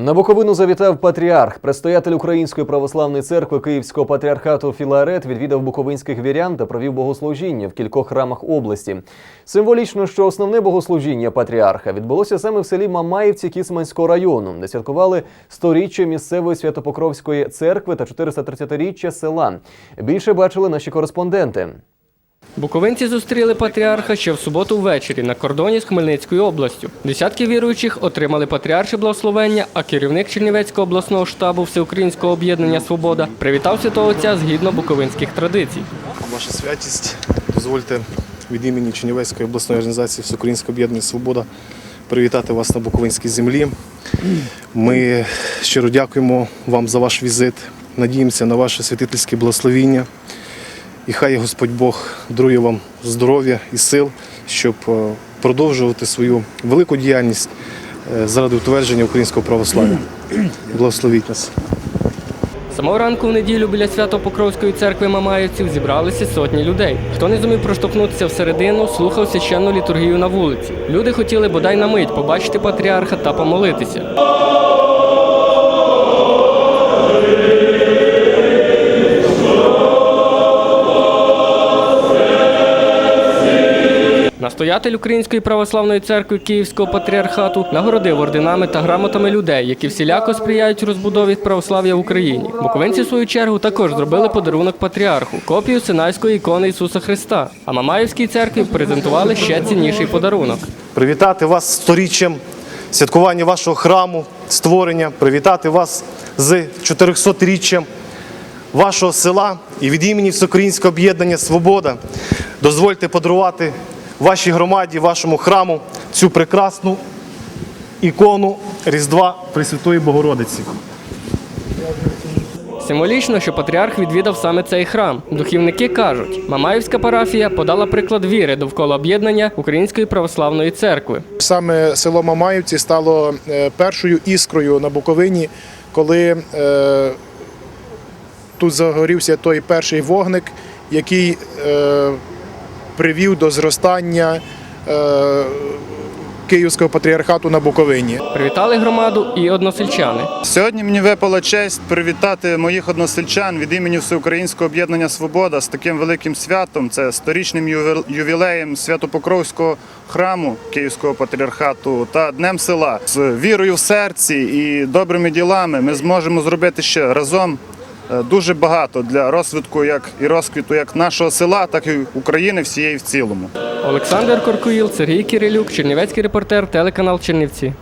На Буковину завітав патріарх. Предстоятель Української православної церкви Київського патріархату Філарет відвідав буковинських вірян та провів богослужіння в кількох храмах області. Символічно, що основне богослужіння патріарха відбулося саме в селі Мамаївці Кісманського району, де святкували сторіччя місцевої Святопокровської церкви та 430-річчя села. Більше бачили наші кореспонденти. Буковинці зустріли патріарха ще в суботу ввечері на кордоні з Хмельницькою областю. Десятки віруючих отримали патріарче благословення, а керівник Чернівецького обласного штабу Всеукраїнського об'єднання Свобода привітав святого отця згідно буковинських традицій. Ваша святість, дозвольте від імені Чернівецької обласної організації Всеукраїнське об'єднання Свобода привітати вас на Буковинській землі. Ми щиро дякуємо вам за ваш візит. Надіємося на ваше святительське благословіння. І хай Господь Бог дарує вам здоров'я і сил, щоб е, продовжувати свою велику діяльність е, заради утвердження українського православ'я. Благословіть нас. Самого ранку в неділю біля Свято-Покровської церкви Мамаївців зібралися сотні людей. Хто не зумів проштовхнутися всередину, слухав священну літургію на вулиці. Люди хотіли бодай на мить побачити патріарха та помолитися. Настоятель Української православної церкви Київського патріархату нагородив орденами та грамотами людей, які всіляко сприяють розбудові православ'я в Україні. Буковинці, в свою чергу, також зробили подарунок патріарху копію синайської ікони Ісуса Христа. А Мамаївській церкві презентували ще цінніший подарунок. привітати вас з сторіччям святкування вашого храму, створення, привітати вас з 400-річчям вашого села і від імені Всеукраїнського об'єднання Свобода дозвольте подарувати вашій громаді, вашому храму цю прекрасну ікону Різдва Пресвятої Богородиці. Символічно, що патріарх відвідав саме цей храм. Духівники кажуть, Мамаївська парафія подала приклад віри довкола об'єднання Української православної церкви. Саме село Мамаївці стало е, першою іскрою на Буковині, коли е, тут загорівся той перший вогник, який е, привів до зростання е, Київського патріархату на Буковині. Привітали громаду і односельчани. Сьогодні мені випала честь привітати моїх односельчан від імені Всеукраїнського об'єднання Свобода з таким великим святом. Це сторічним ювілеєм Свято-Покровського храму Київського патріархату та Днем села. З вірою в серці і добрими ділами ми зможемо зробити ще разом дуже багато для розвитку як і розквіту як нашого села, так і України всієї в цілому. Олександр Коркуїл, Сергій Кирилюк, Чернівецький репортер, телеканал Чернівці.